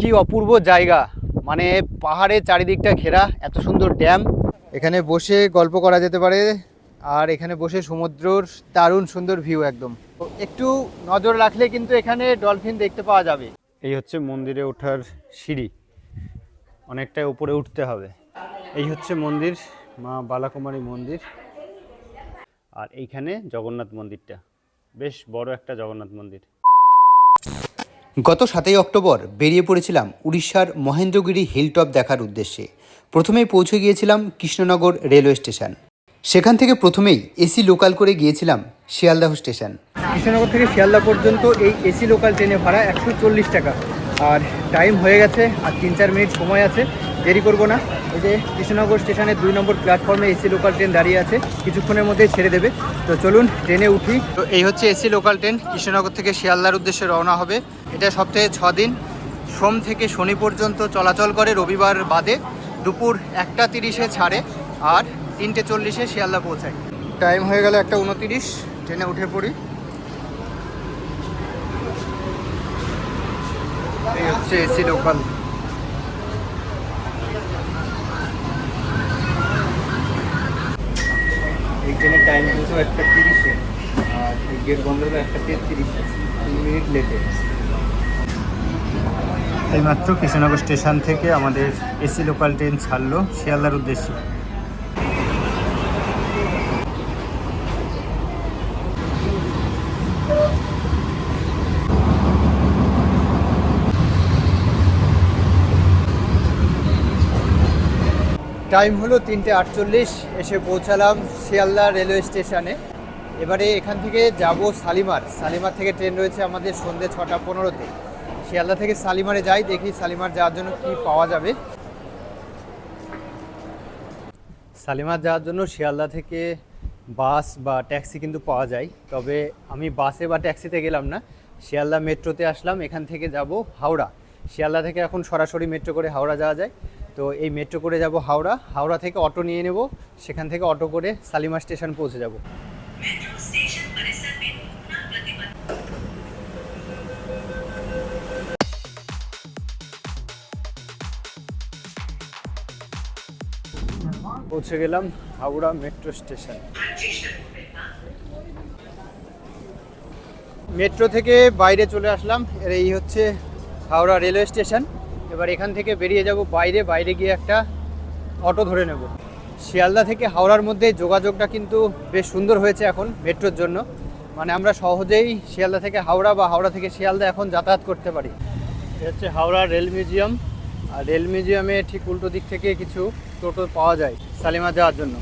কি অপূর্ব জায়গা। মানে পাহাড়ের চারিদিকটা ঘেরা এত সুন্দর ড্যাম। এখানে বসে গল্প করা যেতে পারে আর এখানে বসে সমুদ্রর দারুণ সুন্দর ভিউ একদম। একটু নজর রাখলে কিন্তু এখানে ডলফিন দেখতে পাওয়া যাবে। এই হচ্ছে মন্দিরে ওঠার সিঁড়ি। অনেকটাই উপরে উঠতে হবে। এই হচ্ছে মন্দির মা বালাকুমারী মন্দির। আর এইখানে জগন্নাথ মন্দিরটা। বেশ বড় একটা জগন্নাথ মন্দির। গত সাতই অক্টোবর বেরিয়ে পড়েছিলাম উড়িষ্যার মহেন্দ্রগিরি হিলটপ দেখার উদ্দেশ্যে। প্রথমেই পৌঁছে গিয়েছিলাম কৃষ্ণনগর রেলওয়ে স্টেশন। সেখান থেকে প্রথমেই এসি লোকাল করে গিয়েছিলাম শিয়ালদাহ স্টেশন। কৃষ্ণনগর থেকে শিয়ালদা পর্যন্ত এই এসি লোকাল ট্রেনে ভাড়া একশো চল্লিশ টাকা। আর টাইম হয়ে গেছে আর তিন চার মিনিট সময় আছে দেরি করব না। এই যে কৃষ্ণনগর স্টেশনের দুই নম্বর প্ল্যাটফর্মে এসি লোকাল ট্রেন দাঁড়িয়ে আছে কিছুক্ষণের মধ্যেই ছেড়ে দেবে। তো চলুন ট্রেনে উঠি। তো এই হচ্ছে এসি লোকাল ট্রেন কৃষ্ণনগর থেকে শিয়ালদার উদ্দেশ্যে রওনা হবে। এটা সপ্তাহে ছ দিন। সোম থেকে শনি পর্যন্ত চলাচল করে, রবিবার বাদে দুপুর একটা তিরিশে ছাড়ে আর তিনটে চল্লিশে শিয়ালদা পৌঁছায়। টাইম হয়ে গেল একটা উনতিরিশ, ট্রেনে উঠে পড়ি। হচ্ছে এসি লোকাল। টাইম একটা তিরিশে, আর গেট বন্ধ হলো একটা তেত্রিশে, তিন মিনিট লেটে। এইমাত্র কৃষ্ণনগর স্টেশন থেকে আমাদের এসি লোকাল ট্রেন ছাড়লো শিয়ালদার উদ্দেশ্যে। টাইম হলো তিনটে আটচল্লিশ, এসে পৌঁছালাম শিয়ালদা রেলওয়ে স্টেশনে। এবারে এখান থেকে যাব শালিমার। শালিমার থেকে ট্রেন রয়েছে আমাদের সন্ধ্যে ছটা পনেরোতে। শিয়ালদা থেকে শালিমারে যাই, দেখি শালিমার যাওয়ার জন্য কি পাওয়া যাবে। শালিমার যাওয়ার জন্য শিয়ালদা থেকে বাস বা ট্যাক্সি কিন্তু পাওয়া যায়। তবে আমি বাসে বা ট্যাক্সিতে গেলাম না। শিয়ালদা মেট্রোতে আসলাম, এখান থেকে যাব হাওড়া। শিয়ালদা থেকে এখন সরাসরি মেট্রো করে হাওড়া যাওয়া যায়। তো এই মেট্রো করে যাব হাওড়া। হাওড়া থেকে অটো নিয়ে নেব, সেখান থেকে অটো করে শালিমার স্টেশন পৌঁছে যাব। পৌঁছে গেলাম হাওড়া মেট্রো স্টেশন। মেট্রো থেকে বাইরে চলে আসলাম, এর এই হচ্ছে হাওড়া রেলওয়ে স্টেশন। এবার এখান থেকে বেরিয়ে যাব বাইরে বাইরে গিয়ে একটা অটো ধরে নেব। শিয়ালদা থেকে হাওড়ার মধ্যে যোগাযোগটা কিন্তু বেশ সুন্দর হয়েছে এখন মেট্রোর জন্য। মানে আমরা সহজেই শিয়ালদা থেকে হাওড়া বা হাওড়া থেকে শিয়ালদা এখন যাতায়াত করতে পারি। হচ্ছে হাওড়া রেল মিউজিয়াম। আর রেল মিউজিয়ামে ঠিক উল্টো দিক থেকে কিছু টোটো পাওয়া যায় সালিমা যাওয়ার জন্য।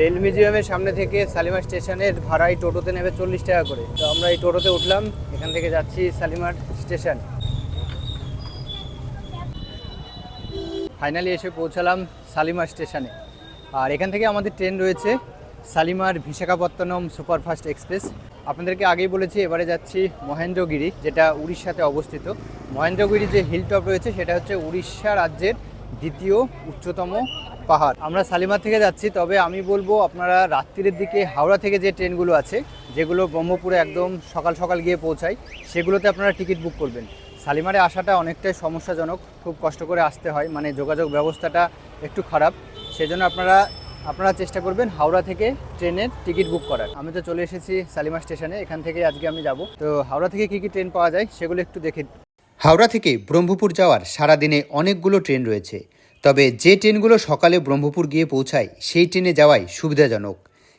রেল মিউজিয়ামের সামনে থেকে সালিমার স্টেশনের ভাড়াই টোটোতে নেবে চল্লিশ টাকা করে। তো আমরা এই টোটোতে উঠলাম, এখান থেকে যাচ্ছি সালিমার স্টেশন। ফাইনালি এসে পৌঁছালাম শালিমার স্টেশনে। আর এখান থেকে আমাদের ট্রেন রয়েছে সালিমার বিশাখাপত্তনম সুপারফাস্ট এক্সপ্রেস। আপনাদেরকে আগেই বলেছি, এবারে যাচ্ছি মহেন্দ্রগিরি, যেটা উড়িষ্যাতে অবস্থিত। মহেন্দ্রগিরি যে হিলটপ রয়েছে, সেটা হচ্ছে উড়িষ্যা রাজ্যের দ্বিতীয় উচ্চতম পাহাড়। আমরা শালিমার থেকে যাচ্ছি, তবে আমি বলব আপনারা রাত্রির দিকে হাওড়া থেকে যে ট্রেনগুলো আছে, যেগুলো ব্রহ্মপুরে একদম সকাল সকাল গিয়ে পৌঁছায়, সেগুলোতে আপনারা টিকিট বুক করবেন। শালিমারে আসাটা অনেকটাই সমস্যাজনক, খুব কষ্ট করে আসতে হয় মানে যোগাযোগ ব্যবস্থাটা একটু খারাপ। সেজন্য আপনারা আপনারা চেষ্টা করবেন হাওড়া থেকে ট্রেনের টিকিট বুক করার। আমি তো চলে এসেছি শালিমা স্টেশনে, এখান থেকে আজকে আমি যাব। তো হাওড়া থেকে কী কী ট্রেন পাওয়া যায়, সেগুলো একটু দেখে হাওড়া থেকে ব্রহ্মপুর যাওয়ার সারাদিনে অনেকগুলো ট্রেন রয়েছে। তবে যে ট্রেনগুলো সকালে ব্রহ্মপুর গিয়ে পৌঁছায়, সেই ট্রেনে যাওয়াই সুবিধাজনক।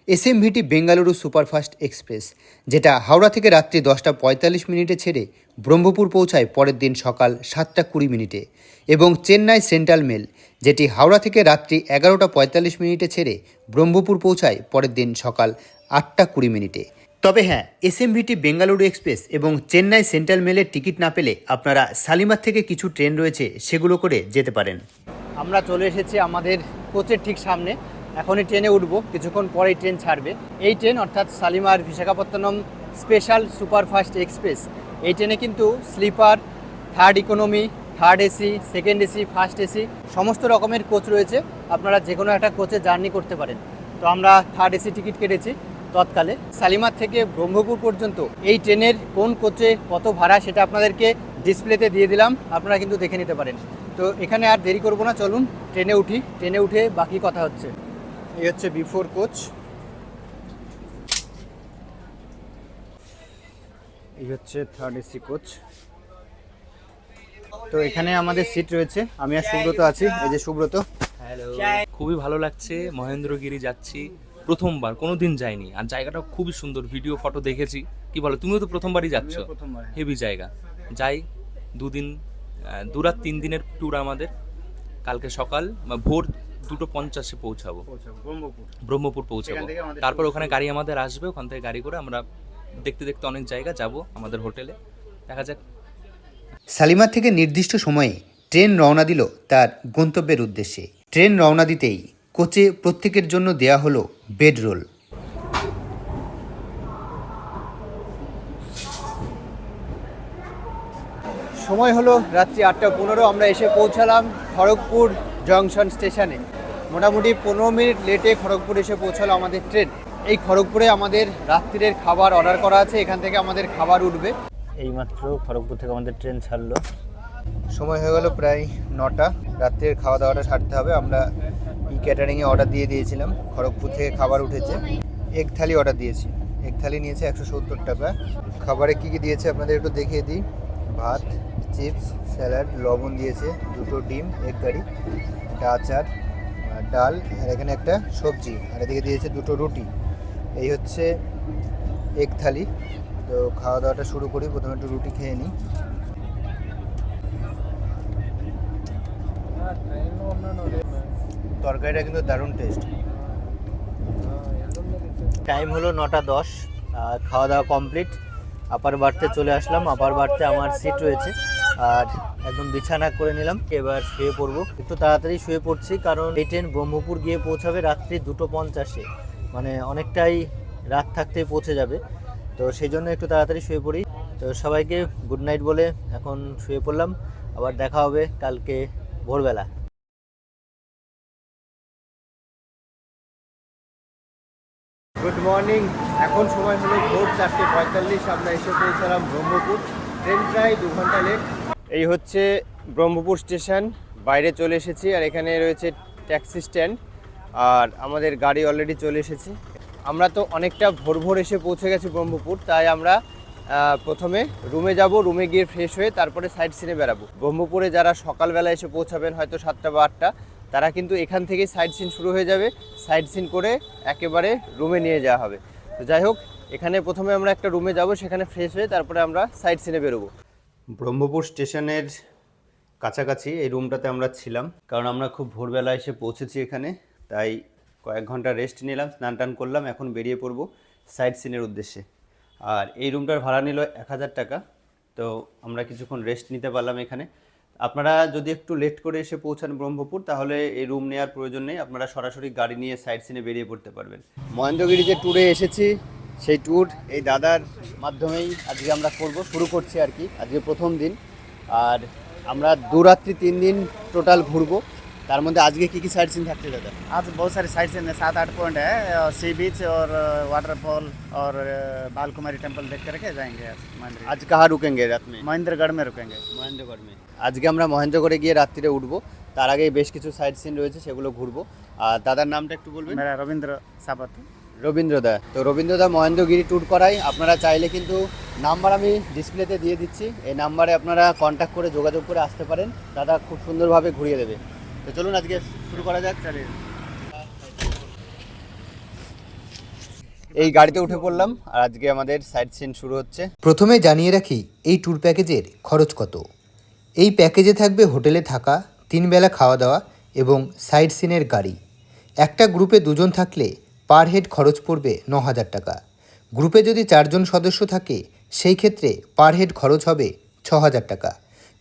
এসএমভিটি বেঙ্গালুরু সুপারফাস্ট এক্সপ্রেস, যেটা হাওড়া থেকে রাত্রি দশটা পঁয়তাল্লিশ মিনিটে ছেড়ে ব্রহ্মপুর পৌঁছায় পরের দিন সকাল সাতটা কুড়ি মিনিটে। এবং চেন্নাই সেন্ট্রাল মেল, যেটি হাওড়া থেকে রাত্রি এগারোটা পঁয়তাল্লিশ মিনিটে ছেড়ে ব্রহ্মপুর পৌঁছায় পরের দিন সকাল আটটা কুড়ি মিনিটে। তবে হ্যাঁ এস এসএমভিটি বেঙ্গালুরু এক্সপ্রেস এবং চেন্নাই সেন্ট্রাল মেলের টিকিট না পেলে আপনারা শালিমার থেকে কিছু ট্রেন রয়েছে, সেগুলো করে যেতে পারেন। আমরা চলে এসেছি আমাদের কোচের ঠিক সামনে। এখনই ট্রেনে উঠবো, কিছুক্ষণ পরেই ট্রেন ছাড়বে। এই ট্রেন অর্থাৎ Shalimar Visakhapatnam special superfast express এই ট্রেনে কিন্তু sleeper third economy third AC second AC first AC সমস্ত রকমের কোচ রয়েছে। আপনারা যে কোনো একটা কোচে জার্নি করতে পারেন। তো আমরা থার্ড এসি টিকিট কেটেছি। তৎকালে শালিমার থেকে ব্রহ্মপুর পর্যন্ত এই ট্রেনের কোন কোচে কত ভাড়া সেটা আপনাদেরকে ডিসপ্লেতে দিয়ে দিলাম, আপনারা কিন্তু দেখে নিতে পারেন। তো এখানে আর দেরি করব না, চলুন ট্রেনে উঠি, ট্রেনে উঠে বাকি কথা হচ্ছে। এই হচ্ছে বিফোর কোচ। এই হচ্ছে থার্ড এসি কোচ। তো এখানে আমাদের সিট রয়েছে। আমি আর সুব্রত আছি, এই যে সুব্রত। খুবই ভালো লাগছে, মহেন্দ্রগিরি যাচ্ছি। প্রথমবার কোনো দিন যাইনি। আর জায়গাটা খুবই সুন্দর ভিডিও ফটো দেখেছি। কি বলো তুমিও তো প্রথমবারই যাচ্ছ? হেভি জায়গা। যাই দুদিন দু রাত তিন দিনের ট্যুর আমাদের। কালকে সকাল বা ভোর দুটো পঞ্চাশে পৌঁছাবো। ব্রহ্মপুর। ব্রহ্মপুর পৌঁছাবো। তারপর ওখানে গাড়ি আমাদের আসবে ওখান থেকে গাড়ি করে আমরা দেখতে দেখতে অনেক জায়গা যাব আমাদের হোটেলে। দেখা যাক। শালিমার থেকে নির্দিষ্ট সময়ে ট্রেন রওনা দিল তার গন্তব্যের উদ্দেশ্যে। ট্রেন রওনা দিতেই কোচে প্রত্যেকের জন্য দেয়া হলো বেড রোল। সময় হলো রাত্রি আটটা পনেরো আমরা এসে পৌঁছালাম খড়গপুর জংশন স্টেশনে। মোটামুটি পনেরো মিনিট লেটে খড়গপুর এসে পৌঁছালো আমাদের ট্রেন। এই খড়গপুরে আমাদের রাত্রির খাবার অর্ডার করা আছে এখান থেকে আমাদের খাবার উঠবে। এইমাত্র খড়গপুর থেকে আমাদের ট্রেন ছাড়লো। সময় হয়ে গেল প্রায় নটা। রাত্রের খাওয়া দাওয়াটা সারতে হবে আমরা ই ক্যাটারিংয়ে অর্ডার দিয়ে দিয়েছিলাম। খড়গপুর থেকে খাবার উঠেছে। এক থালি অর্ডার দিয়েছি। এক থালি নিয়েছে একশো সত্তর টাকা। খাবারে কী কী দিয়েছে আপনাদের একটু দেখিয়ে দিই। ভাত চিপস স্যালাড লবণ দিয়েছে, দুটো ডিম এক গাড়ি একটা আচার ডাল, আর এখানে একটা সবজি। আর এদিকে দিয়েছে দুটো রুটি। এই হচ্ছে এক থালি তো খাওয়া দাওয়াটা শুরু করি, প্রথমে একটু রুটি খেয়ে নিই। তরকারিটা কিন্তু দারুণ টেস্ট টাইম হলো নটা দশ খাওয়া দাওয়া কমপ্লিট আপার বাড়তে চলে আসলাম, আপার বাড়তে আমার সিট রয়েছে। আর একদম বিছানা করে নিলাম, এবার শুয়ে পড়ব। একটু তাড়াতাড়ি শুয়ে পড়ছি, কারণ এই ট্রেন ব্রহ্মপুর গিয়ে পৌঁছাবে রাত্রি দুটো পঞ্চাশে। মানে অনেকটাই রাত থাকতেই পৌঁছে যাবে। তো সেই জন্য একটু তাড়াতাড়ি শুয়ে পড়ি। তো সবাইকে গুড নাইট বলে এখন শুয়ে পড়লাম। আবার দেখা হবে কালকে ভোরবেলা। গুড মর্নিং এখন সময় হলো ভোর চারটে পঁয়তাল্লিশ। আমরা এসে পৌঁছালাম ব্রহ্মপুর। ট্রেন প্রায় দু ঘণ্টা লেট এই হচ্ছে ব্রহ্মপুর স্টেশন। বাইরে চলে এসেছি আর এখানে রয়েছে ট্যাক্সি স্ট্যান্ড। আর আমাদের গাড়ি অলরেডি চলে এসেছে। আমরা তো অনেকটা ভোর ভোর এসে পৌঁছে গেছি ব্রহ্মপুর। তাই আমরা প্রথমে রুমে যাব, রুমে গিয়ে ফ্রেশ হয়ে তারপরে সাইড সিনে বেরাবো ব্রহ্মপুরে যারা সকালবেলা এসে পৌঁছাবেন হয়তো সাতটা বা আটটা তারা কিন্তু এখান থেকেই সাইড সিন শুরু হয়ে যাবে। সাইড সিন করে একেবারে রুমে নিয়ে যাওয়া হবে। তো যাই হোক, এখানে প্রথমে আমরা একটা রুমে যাব, সেখানে ফ্রেশ হয়ে তারপরে আমরা সাইড সিনে বেরোবো। ব্রহ্মপুর স্টেশনের কাছাকাছি এই রুমটাতে আমরা ছিলাম, কারণ আমরা খুব ভোরবেলা এসে পৌঁছেছি এখানে। তাই কয়েক ঘণ্টা রেস্ট নিলাম, স্নান টান করলাম, এখন বেরিয়ে পড়ব সাইড সিনের উদ্দেশ্যে। আর এই রুমটার ভাড়া নিল এক হাজার টাকা, তো আমরা কিছুক্ষণ রেস্ট নিতে পারলাম এখানে। আপনারা যদি একটু লেট করে এসে পৌঁছান ব্রহ্মপুর, তাহলে এই রুম নেওয়ার প্রয়োজন নেই। আপনারা সরাসরি গাড়ি নিয়ে সাইড সিনে বেরিয়ে পড়তে পারবেন। মহেন্দ্রগিরি যে ট্যুরে এসেছি, সেই ট্যুর এই দাদার মাধ্যমেই আজকে আমরা করব, শুরু করছি আর কি, আজকে প্রথম দিন। আর আমরা দু রাত্রি তিন দিন টোটাল ঘুরবো। তার মধ্যে আজকে কি কি সাইড সিন থাকছে দাদা आज बहुत सारे साइट्स हैं सात आठ पॉइंट है सी बीच और वाटरफॉल और बाल कुमारी टेम्पल देख करके जाएंगे आज महेंद्र আজ কাহা রুকেঙ্গে রাত মে महेंद्रगढ़ में रुकेंगे মহেন্দ্রগড় মে আজকে আমরা মহেন্দ্রগড়ে গিয়ে রাত্রিরে উঠবো তার আগে বেশ কিছু সাইড সিন রয়েছে সেগুলো ঘুরবো আর দাদার নামটা একটু বলবেন मेरा रविंद्र साबत রবীন্দ্রদা তো রবীন্দ্রদা মহেন্দ্রগিরি ট্যুর করাই আপনারা চাইলে কিন্তু নাম্বার আমি ডিসপ্লেতে দিয়ে দিচ্ছি এই নাম্বারে আপনারা কন্ট্যাক্ট করে যোগাযোগ করে আসতে পারেন দাদা খুব সুন্দরভাবে ঘুরিয়ে দেবে তো চলুন আজকে শুরু করা যাক। চালিয়ে এই গাড়িতে উঠে পড়লাম আর আজকে আমাদের সাইড সিন শুরু হচ্ছে। প্রথমে জানিয়ে রাখি এই ট্যুর প্যাকেজের খরচ কত? এই প্যাকেজে থাকবে হোটেলে থাকা তিন বেলা খাওয়া দাওয়া এবং সাইড সিনের গাড়ি। একটা গ্রুপে দুজন থাকলে পার হেড খরচ পড়বে ন হাজার টাকা গ্রুপে যদি চারজন সদস্য থাকে সেই ক্ষেত্রে পার হেড খরচ হবে ছ হাজার টাকা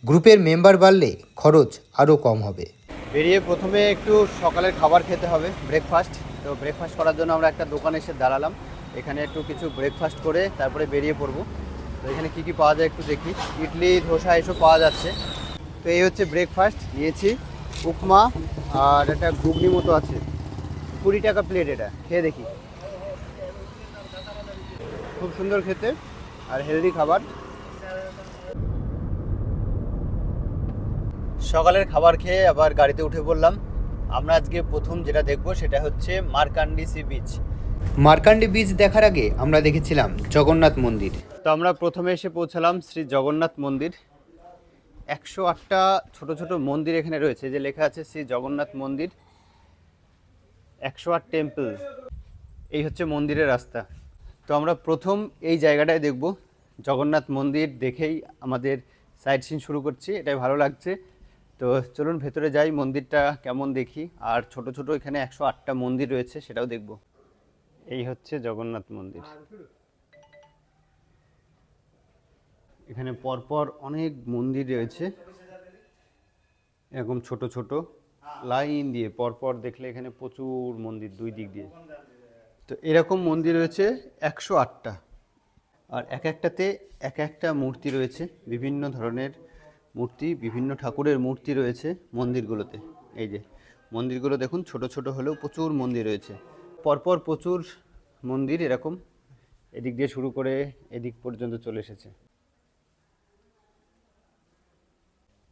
গ্রুপের মেম্বার বাড়লে খরচ আরও কম হবে। বেরিয়ে প্রথমে একটু সকালের খাবার খেতে হবে ব্রেকফাস্ট তো ব্রেকফাস্ট করার জন্য আমরা একটা দোকানে এসে দাঁড়ালাম। এখানে একটু কিছু ব্রেকফাস্ট করে তারপরে বেরিয়ে পড়ব। তো এখানে কী কী পাওয়া যায় একটু দেখি। ইডলি, ধোসা এসব পাওয়া যাচ্ছে। তো এই হচ্ছে ব্রেকফাস্ট নিয়েছি উপমা আর একটা ঘুগনি মতো আছে। কুড়ি টাকা প্লেট এটা। খেয়ে দেখি। খুব সুন্দর খেতে আর হেলদি খাবার। সকালের খাবার খেয়ে আবার গাড়িতে উঠে পড়লাম। আমরা আজকে প্রথম যেটা দেখব সেটা হচ্ছে Markandi sea beach. Markandi beach দেখার আগে আমরা দেখেছিলাম জগন্নাথ মন্দির। তো আমরা প্রথমে এসে পৌঁছালাম শ্রী জগন্নাথ মন্দির। একশো আটটা ছোট ছোট মন্দির এখানে রয়েছে যে লেখা আছে শ্রী জগন্নাথ মন্দির একশো আট টেম্পল। এই হচ্ছে মন্দিরের রাস্তা। তো আমরা প্রথম এই জায়গাটায় দেখব। জগন্নাথ মন্দির দেখেই আমাদের সাইট সিন শুরু করছি এটাই ভালো লাগছে। তো চলুন ভেতরে যাই, মন্দিরটা কেমন দেখি। আর ছোট ছোট এখানে একশো আটটা মন্দির রয়েছে, সেটাও দেখব। এই হচ্ছে জগন্নাথ মন্দির। এখানে পরপর অনেক মন্দির রয়েছে। এরকম ছোট ছোট লাইন দিয়ে পরপর দেখলে এখানে প্রচুর মন্দির দুই দিক দিয়ে। তো এরকম মন্দির রয়েছে একশো আটটা। আর এক একটাতে এক একটা মূর্তি রয়েছে, বিভিন্ন ধরনের মূর্তি, বিভিন্ন ঠাকুরের মূর্তি রয়েছে মন্দিরগুলোতে। এই যে, মন্দিরগুলো দেখুন, ছোট ছোট হলেও প্রচুর মন্দির রয়েছে। পরপর প্রচুর মন্দির এরকম, এদিক দিয়ে শুরু করে এদিক পর্যন্ত চলে এসেছে।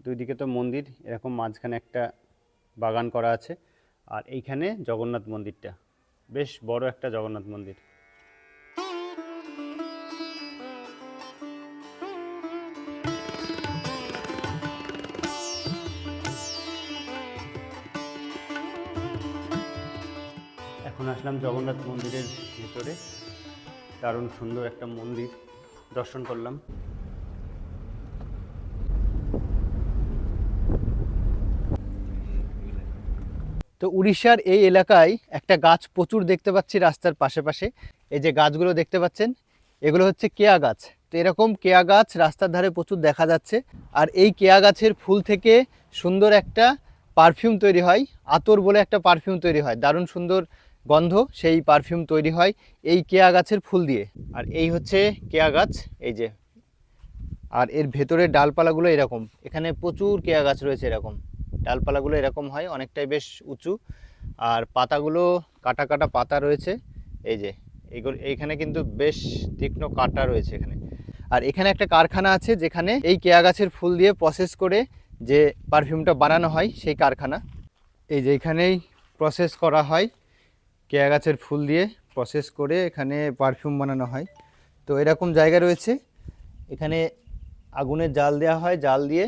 দুই দিকে তো মন্দির, এরকম মাঝখানে একটা বাগান করা আছে, আর এইখানে জগন্নাথ মন্দিরটা। বেশ বড় একটা জগন্নাথ মন্দির। এখন আসলাম জগন্নাথ মন্দিরের ভিতরে। দারুণ সুন্দর একটা মন্দির দর্শন করলাম। তো উড়িষ্যার এই এলাকায় একটা গাছ প্রচুর দেখতে পাচ্ছি রাস্তার পাশে পাশে এই যে গাছগুলো দেখতে পাচ্ছেন, এগুলো হচ্ছে কেয়া গাছ। তো এরকম কেয়া গাছ রাস্তার ধারে প্রচুর দেখা যাচ্ছে। আর এই কেয়া গাছের ফুল থেকে সুন্দর একটা পারফিউম তৈরি হয়, আতর বলে একটা পারফিউম তৈরি হয়। দারুণ সুন্দর গন্ধ, সেই পারফিউম তৈরি হয় এই কেয়া গাছের ফুল দিয়ে। আর এই হচ্ছে কেয়া গাছ, এই যে। আর এর ভেতরে ডালপালাগুলো এরকম। এখানে প্রচুর কেয়া গাছ রয়েছে এরকম। ডালপালাগুলো এরকম হয়, অনেকটাই বেশ উঁচু। আর পাতাগুলো কাটা কাটা পাতা রয়েছে, এই যে। এইগুলো এইখানে কিন্তু বেশ তীক্ষ্ণ কাটা রয়েছে এখানে। আর এখানে একটা কারখানা আছে যেখানে এই কেয়া গাছের ফুল দিয়ে প্রসেস করে যে পারফিউমটা বানানো হয়, সেই কারখানা। এই যে এখানেই প্রসেস করা হয়। কেয়া গাছের ফুল দিয়ে প্রসেস করে এখানে পারফিউম বানানো হয়। তো এরকম জায়গা রয়েছে। এখানে আগুনে জাল দেওয়া হয়, জাল দিয়ে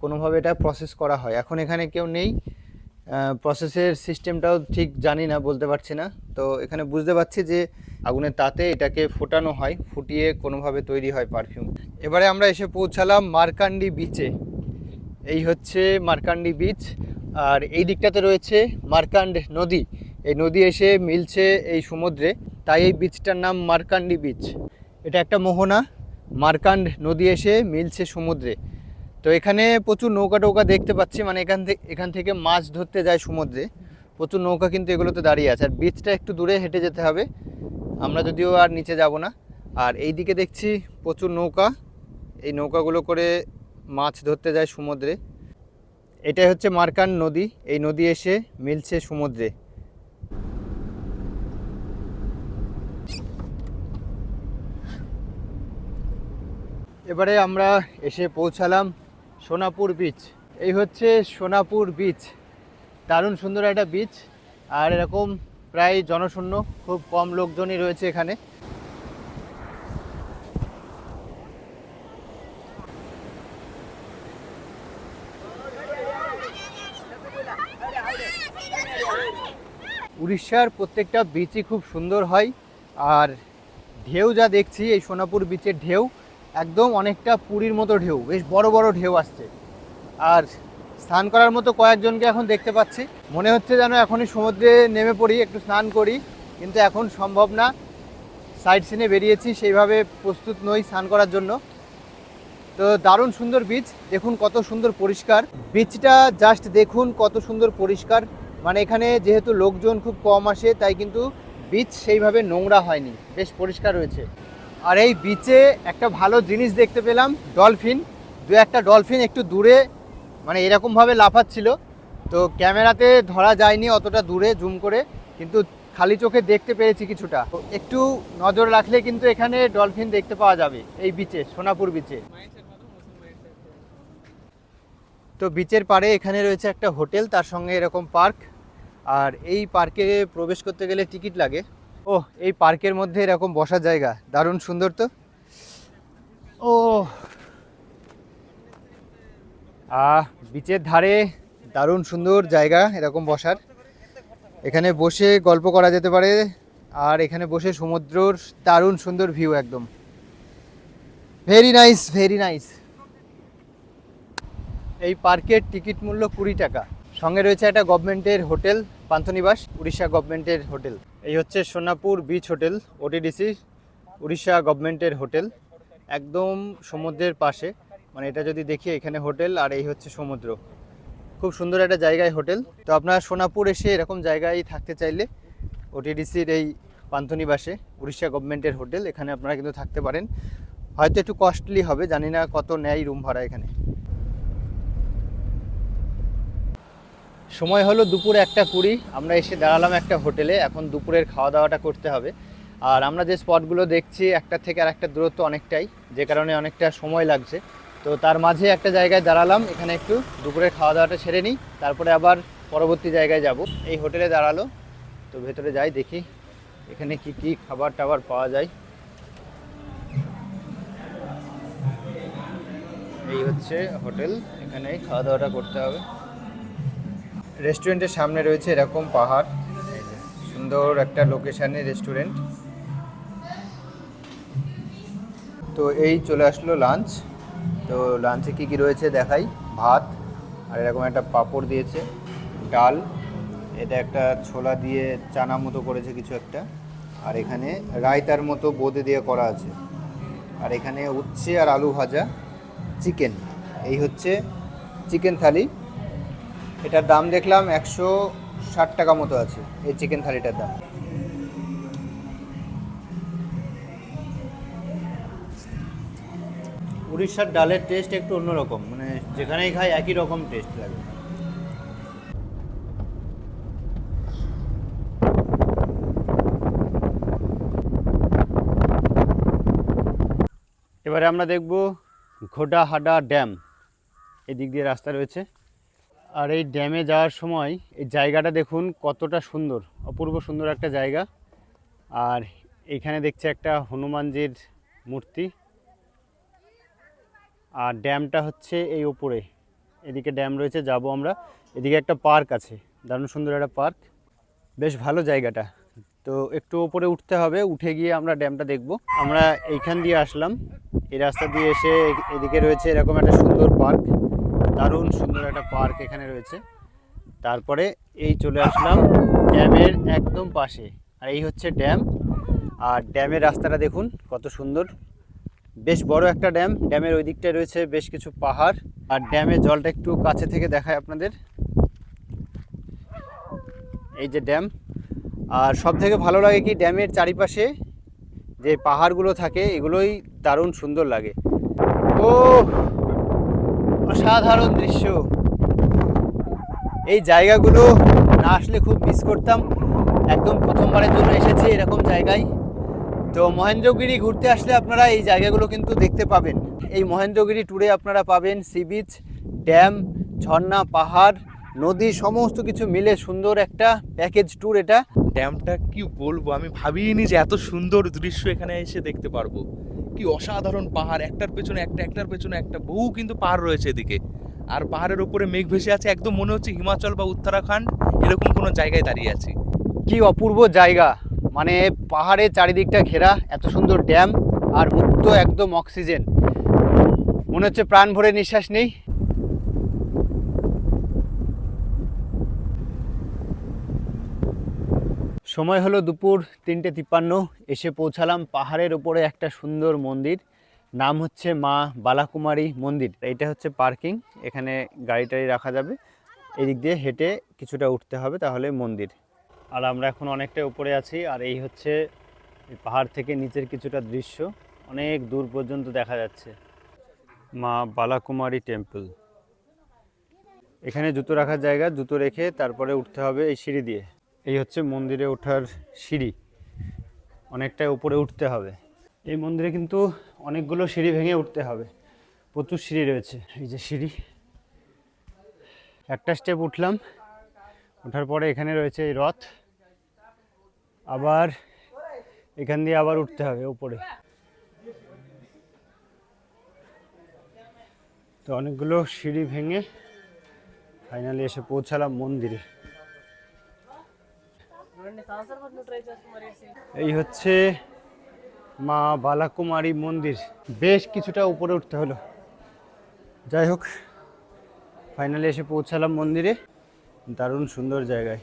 কোনোভাবে এটা প্রসেস করা হয়। এখন এখানে কেউ নেই। প্রসেসের সিস্টেমটাও ঠিক জানি না, বলতে পারছি না। তো এখানে বুঝতে পারছি যে আগুনের তাতে এটাকে ফোটানো হয়, ফুটিয়ে কোনোভাবে তৈরি হয় পারফিউম এবারে আমরা এসে পৌঁছালাম মার্কান্ডি বিচে এই হচ্ছে মার্কান্ডি বিচ আর এই দিকটাতে রয়েছে মার্কান্ড নদী। এই নদী এসে মিলছে এই সমুদ্রে, তাই এই বিচটার নাম মার্কান্ডি বিচ এটা একটা মোহনা, মার্কান্ড নদী এসে মিলছে সমুদ্রে। তো এখানে প্রচুর নৌকা টৌকা দেখতে পাচ্ছি মানে এখান থেকে এখান থেকে মাছ ধরতে যায় সমুদ্রে। প্রচুর নৌকা কিন্তু এগুলোতে দাঁড়িয়ে আছে। আর বিচটা একটু দূরে হেঁটে যেতে হবে, আমরা যদিও আর নিচে যাব না। আর এই দিকে দেখছি প্রচুর নৌকা, এই নৌকাগুলো করে মাছ ধরতে যায় সমুদ্রে। এটাই হচ্ছে মার্কান নদী, এই নদী এসে মিলছে সমুদ্রে। এবারে আমরা এসে পৌঁছালাম সোনাপুর বিচ এই হচ্ছে সোনাপুর বিচ দারুণ সুন্দর একটা বিচ আর এরকম প্রায় জনশূন্য, খুব কম লোকজনই রয়েছে এখানে। উড়িষ্যার প্রত্যেকটা বিচই খুব সুন্দর হয়। আর ঢেউ যা দেখছি, এই সোনাপুর বিচের ঢেউ, একদম অনেকটা পুরীর মতো ঢেউ, বেশ বড় বড় ঢেউ আসছে। আর স্নান করার মতো কয়েকজনকে এখন দেখতে পাচ্ছি। মনে হচ্ছে যেন এখনই সমুদ্রে নেমে পড়ি, একটু স্নান করি, কিন্তু এখন সম্ভব না। সাইড সিনে বেরিয়েছি, সেইভাবে প্রস্তুত নই স্নান করার জন্য। তো দারুণ সুন্দর বীচ দেখুন কত সুন্দর পরিষ্কার। বীচটা জাস্ট দেখুন কত সুন্দর পরিষ্কার। মানে এখানে যেহেতু লোকজন খুব কম আসে, তাই কিন্তু বিচ সেইভাবে নোংরা হয়নি। বেশ পরিষ্কার রয়েছে। আর এই বিচে একটা ভালো জিনিস দেখতে পেলাম ডলফিন দু একটা ডলফিন একটু দূরে মানে এরকমভাবে লাফাচ্ছিল। তো ক্যামেরাতে ধরা যায়নি অতটা দূরে জুম করে, কিন্তু খালি চোখে দেখতে পেরেছি কিছুটা। একটু নজর রাখলে কিন্তু এখানে ডলফিন দেখতে পাওয়া যাবে, এই বিচে সোনাপুর বিচে তো বিচের পাড়ে এখানে রয়েছে একটা হোটেল তার সঙ্গে এরকম পার্ক আর এই পার্কে প্রবেশ করতে গেলে টিকিট লাগে। ও এই পার্কের মধ্যে এরকম বসার জায়গা, দারুণ সুন্দর তো। ও আহ, বিচের ধারে দারুণ সুন্দর জায়গা, এরকম বসার। এখানে বসে গল্প করা যেতে পারে, আর এখানে বসে সমুদ্রর দারুণ সুন্দর ভিউ একদম। ভেরি নাইস ভেরি নাইস এই পার্কের টিকিট মূল্য কুড়ি টাকা। সঙ্গে রয়েছে একটা গভর্নমেন্টের হোটেল, পান্থনিবাস, উড়িষ্যা গভর্নমেন্টের হোটেল। এই হচ্ছে Sonapur beach hotel OTDC Orissa গভর্নমেন্টের হোটেল। একদম সমুদ্রের পাশে। মানে এটা যদি দেখি, এখানে হোটেল আর এই হচ্ছে সমুদ্র। খুব সুন্দর একটা জায়গায় হোটেল। তো আপনারা সোনাপুর এসে এরকম জায়গায় থাকতে চাইলে ওটিডিসির এই পান্থনিবাসে উড়িষ্যা গভর্নমেন্টের হোটেল, এখানে আপনারা কিন্তু থাকতে পারেন। হয়তো একটু কস্টলি হবে, জানি না কত নেয় রুম ভাড়া এখানে। সময় হলো দুপুর একটা কুড়ি, আমরা এসে দাঁড়ালাম একটা হোটেলে, এখন দুপুরের খাওয়া দাওয়াটা করতে হবে। আর আমরা যে স্পটগুলো দেখছি, একটা থেকে আর একটা দূরত্ব অনেকটাই, যে কারণে অনেকটা সময় লাগছে। তো তার মাঝে একটা জায়গায় দাঁড়ালাম, এখানে একটু দুপুরের খাওয়া দাওয়াটা সেরে নিই, তারপরে আবার পরবর্তী জায়গায় যাব। এই হোটেলে দাঁড়াল, তো ভেতরে যাই, দেখি এখানে কি কি খাবার টাবার পাওয়া যায়। এই হচ্ছে হোটেল এখানে খাওয়া দাওয়াটা করতে হবে। রেস্টুরেন্টের সামনে রয়েছে এরকম পাহাড়। সুন্দর একটা লোকেশানে রেস্টুরেন্ট তো এই চলে আসলো লাঞ্চ তো লাঞ্চে কি কি রয়েছে দেখাই? ভাত, আর এরকম একটা পাঁপড় দিয়েছে। ডাল, এটা একটা ছোলা দিয়ে চানা মতো করেছে কিছু একটা। আর এখানে রায়তার মতো বোঁদে দিয়ে করা আছে। আর এখানে উচ্ছে আর আলু ভাজা, চিকেন। এই হচ্ছে চিকেন থালি। এটার দাম দেখলাম একশো ষাট টাকা মতো আছে, এই চিকেন থালিটার দাম। উড়িষ্যার ডালের টেস্ট একটু অন্যরকম মানে যেখানেই খাই একই রকম টেস্ট লাগে। এবারে আমরা দেখব ঘোডাহাডা ড্যাম এই দিক দিয়ে রাস্তা রয়েছে। আর এই ড্যামে যাওয়ার সময় এই জায়গাটা দেখুন কতটা সুন্দর, অপূর্ব সুন্দর একটা জায়গা। আর এখানে দেখছে একটা হনুমানজির মূর্তি। আর ড্যামটা হচ্ছে এই ওপরে এদিকে ড্যাম রয়েছে, যাব আমরা। এদিকে একটা পার্ক আছে, দারুণ সুন্দর একটা পার্ক বেশ ভালো জায়গাটা। তো একটু ওপরে উঠতে হবে, উঠে গিয়ে আমরা ড্যামটা দেখব। আমরা এইখান দিয়ে আসলাম। এই রাস্তা দিয়ে এসে এদিকে রয়েছে এরকম একটা সুন্দর পার্ক দারুণ সুন্দর একটা পার্ক এখানে রয়েছে। তারপরে এই চলে আসলাম ড্যামের একদম পাশে। আর এই হচ্ছে ড্যাম। আর ড্যামের রাস্তাটা দেখুন, কত সুন্দর। বেশ বড় একটা ড্যাম। ড্যামের ওই দিকটায় রয়েছে বেশ কিছু পাহাড়। আর ড্যামের জলটা একটু কাছে থেকে দেখায় আপনাদের। এই যে ড্যাম। আর সব থেকে ভালো লাগে কি, ড্যামের চারিপাশে যে পাহাড়গুলো থাকে, এগুলোই দারুণ সুন্দর লাগে। ও অসাধারণ দৃশ্য। এই জায়গাগুলো না আসলে খুব মিস করতাম। একদম প্রথমবারের জন্য এসেছি এরকম জায়গায়। তো মহেন্দ্রগিরি ঘুরতে আসলে আপনারা এই জায়গাগুলো কিন্তু দেখতে পাবেন। এই মহেন্দ্রগিরি ট্যুরে আপনারা পাবেন সি বিচ ড্যাম ঝর্ণা, পাহাড়, নদী, সমস্ত কিছু মিলে সুন্দর একটা প্যাকেজ ট্যুর এটা। ড্যামটা কি বলব? আমি ভাবিনি যে এত সুন্দর দৃশ্য এখানে এসে দেখতে পারব। কি অসাধারণ পাহাড়, একটার পেছনে একটা, একটার পেছনে একটা, বহু কিন্তু পাহাড় রয়েছে এদিকে। আর পাহাড়ের উপরে মেঘ ভেসে আছে, একদম মনে হচ্ছে হিমাচল বা উত্তরাখণ্ড, এরকম কোনো জায়গায় দাঁড়িয়ে আছি। কি অপূর্ব জায়গা মানে পাহাড়ের চারিদিকটা ঘেরা, এত সুন্দর ড্যাম আর মুক্ত একদম অক্সিজেন। মনে হচ্ছে প্রাণ ভরে নিঃশ্বাস নেই। সময় হলো দুপুর তিনটে তিপ্পান্ন। এসে পৌঁছালাম পাহাড়ের উপরে একটা সুন্দর মন্দির। নাম হচ্ছে মা বালাকুমারী মন্দির। এইটা হচ্ছে পার্কিং। এখানে গাড়ি টাড়ি রাখা যাবে। এদিক দিয়ে হেঁটে কিছুটা উঠতে হবে তাহলে মন্দির। আর আমরা এখন অনেকটা উপরে আছি আর এই হচ্ছে পাহাড় থেকে নিচের কিছুটা দৃশ্য। অনেক দূর পর্যন্ত দেখা যাচ্ছে। মা বালাকুমারী টেম্পল। এখানে জুতো রাখার জায়গা। জুতো রেখে তারপরে উঠতে হবে এই সিঁড়ি দিয়ে। এই হচ্ছে মন্দিরে ওঠার সিঁড়ি। অনেকটাই উপরে উঠতে হবে। এই মন্দিরে কিন্তু অনেকগুলো সিঁড়ি ভেঙে উঠতে হবে। প্রচুর সিঁড়ি রয়েছে। এই যে সিঁড়ি। একটা স্টেপ উঠলাম। ওঠার পরে এখানে রয়েছে এই রথ। আবার এখান দিয়ে আবার উঠতে হবে উপরে। তো অনেকগুলো সিঁড়ি ভেঙে ফাইনালি এসে পৌঁছালাম মন্দিরে। এই হচ্ছে মা বালাকুমারী মন্দির। বেশ কিছুটা উপরে উঠতে হলো। যাই হোক ফাইনালি এসে পৌঁছালাম মন্দিরে। দারুণ সুন্দর জায়গায়।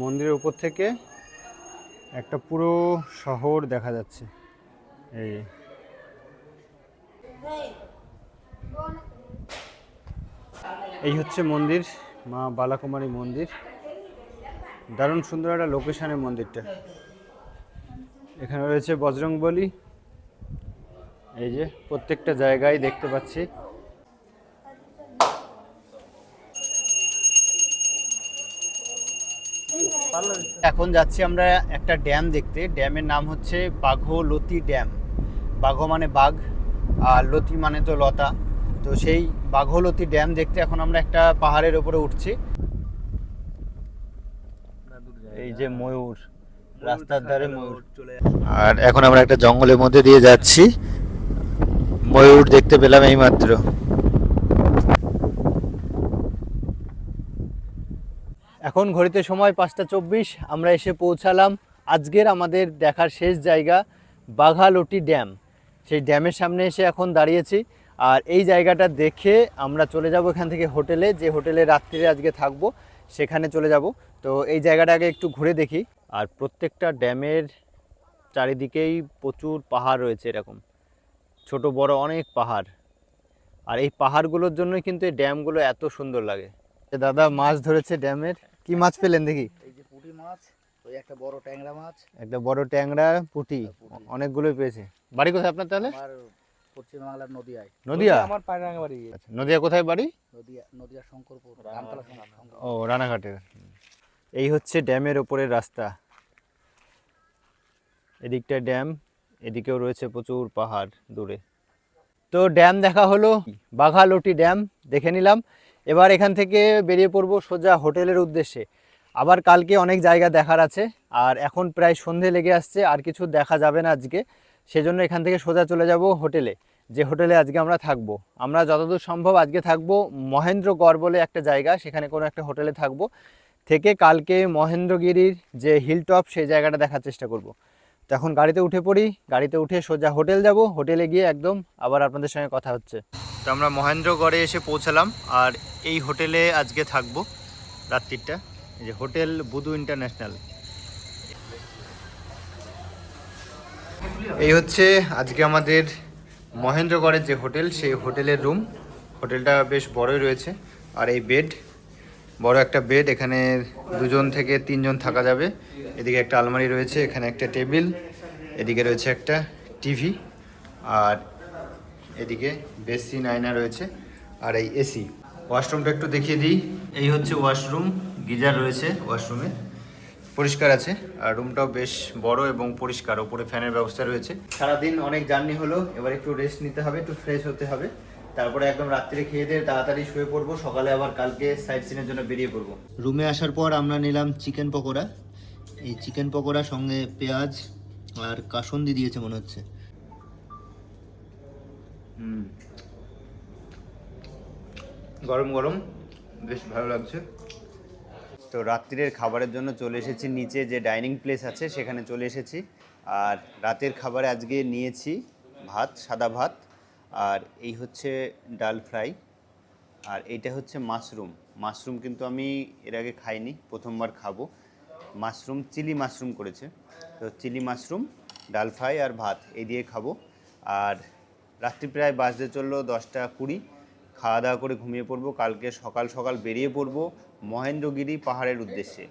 মন্দিরের উপর থেকে একটা পুরো শহর দেখা যাচ্ছে। এই। এই হচ্ছে মন্দির, মা বালাকুমারী মন্দির। দারুণ সুন্দর একটা লোকেশনের মন্দিরটা। এখানে রয়েছে বজরংবলী। এই যে প্রত্যেকটা জায়গায় দেখতে পাচ্ছি। এখন যাচ্ছি আমরা একটা ড্যাম দেখতে। ড্যামের নাম হচ্ছে বাঘলতি ড্যাম। বাঘ মানে বাঘ, আর লতি মানে তো লতা। তো সেই বাঘলতি ড্যাম দেখতে এখন আমরা একটা পাহাড়ের উপরে উঠছি। এই যে ময়ূর রাস্তার ধারে ময়ূর। আর এখন আমরা একটা জঙ্গলের মধ্যে দিয়ে যাচ্ছি। ময়ূর দেখতে পেলাম এই মাত্র এখন ঘড়িতে সময় পাঁচটা চব্বিশ আমরা এসে পৌঁছালাম আজকের আমাদের দেখার শেষ জায়গা বাঘালটি ড্যাম। সেই ড্যামের সামনে এসে এখন দাঁড়িয়েছি। আর এই জায়গাটা দেখে আমরা চলে যাব এখান থেকে হোটেলে যে হোটেলে রাত্রিরে আজকে থাকব সেখানে চলে যাব। তো এই জায়গাটা আগে একটু ঘুরে দেখি। আর প্রত্যেকটা ড্যামের চারিদিকেই প্রচুর পাহাড় রয়েছে এরকম। ছোট বড় অনেক পাহাড়। আর এই পাহাড়গুলোর জন্যই কিন্তু এই ড্যামগুলো এত সুন্দর লাগে। দাদা মাছ ধরেছে ড্যামের। কি মাছ পেলেন দেখি? এই যে পুঁটি মাছ ওই একটা বড় ট্যাংরা মাছ। একটা বড় ট্যাংরা পুঁটি। অনেকগুলোই পেয়েছে। বাড়ি কোথায় আপনার তাহলে? পশ্চিমবাংলার নদিয়ায়। নদিয়া? আমার পায়রা বাড়ি আচ্ছা নদিয়া কোথায় বাড়ি? নদিয়া নদিয়া শঙ্করপুর রামতলা শঙ্করপুর। ও রানাঘাটের। এই হচ্ছে ড্যামের ওপরের রাস্তা। এদিকটা ড্যাম এদিকেও রয়েছে প্রচুর পাহাড় দূরে। তো ড্যাম দেখা হলো বাঘালটি ড্যাম দেখে নিলাম। এবার এখান থেকে বেরিয়ে পড়ব সোজা হোটেলের উদ্দেশ্যে। আবার কালকে অনেক জায়গা দেখার আছে আর এখন প্রায় সন্ধে লেগে আসছে আর কিছু দেখা যাবে না আজকে। সেজন্য এখান থেকে সোজা চলে যাব হোটেলে। যে হোটেলে আজকে আমরা থাকব। আমরা যতদূর সম্ভব আজকে থাকব মহেন্দ্রগড় বলে একটা জায়গা, সেখানে কোনো একটা হোটেলে থাকব। থেকে কালকে মহেন্দ্রগিরির যে হিলটপ সেই জায়গাটা দেখার চেষ্টা করব। তো এখন গাড়িতে উঠে পড়ি, গাড়িতে উঠে সোজা হোটেল যাব। হোটেলে গিয়ে একদম আবার আপনাদের সঙ্গে কথা হচ্ছে। তো আমরা মহেন্দ্রগড়ে এসে পৌঁছালাম, আর এই হোটেলে আজকে থাকব রাত্রিটা। এই যে হোটেল বুধু ইন্টারন্যাশনাল। এই হচ্ছে আজকে আমাদের মহেন্দ্রগড়ের যে হোটেল, সেই হোটেলের রুম। হোটেলটা বেশ বড়ই রয়েছে। আর এই বেড, বড় একটা বেড, এখানে দুজন থেকে তিনজন থাকা যাবে। এদিকে একটা আলমারি রয়েছে, এখানে একটা টেবিল, এদিকে রয়েছে একটা টিভি, আর এদিকে বেসিন, আয়না রয়েছে, আর এই এসি। ওয়াশরুমটা একটু দেখিয়ে দিই। এই হচ্ছে ওয়াশরুম, গিজার রয়েছে ওয়াশরুমে। পরিষ্কার আছে, আর রুমটাও বেশ বড় এবং পরিষ্কার, ওপরে ফ্যানের ব্যবস্থা রয়েছে। সারাদিন অনেক জার্নি হলো, এবার একটু রেস্ট নিতে হবে, একটু ফ্রেশ হতে হবে। তারপরে একদম রাত্রে খেয়ে দিয়ে তাড়াতাড়ি শুয়ে পড়ব, সকালে আবার কালকে সাইট সিনের জন্য বেরিয়ে পড়ব। রুমে আসার পর আমরা নিলাম চিকেন পকোড়া। এই চিকেন পকোড়া সঙ্গে পেঁয়াজ আর কাসন্দি দিয়েছে মনে হচ্ছে। গরম গরম, বেশ ভালো লাগছে। তো রাত্রিরের খাবারের জন্য চলে এসেছি নিচে যে ডাইনিং প্লেস আছে, সেখানে চলে এসেছি। আর রাতের খাবারে আজকে নিয়েছি, ভাত, সাদা ভাত। আর এই হচ্ছে ডাল ফ্রাই। আর এইটা হচ্ছে মাশরুম। মাশরুম কিন্তু আমি এর আগে খাইনি, প্রথমবার খাব। মাশরুম, চিলি মাশরুম করেছে। তো চিলি মাশরুম, ডাল ফ্রাই আর ভাত এই দিয়ে খাব। আর রাত্রি প্রায় বাজতে চলল দশটা কুড়ি। খাওয়া দাওয়া করে ঘুমিয়ে পড়ব। কালকে সকাল সকাল বেরিয়ে পড়ব। মহেন্দ্রগিরি পাহাড়ের উদ্দেশ্যে।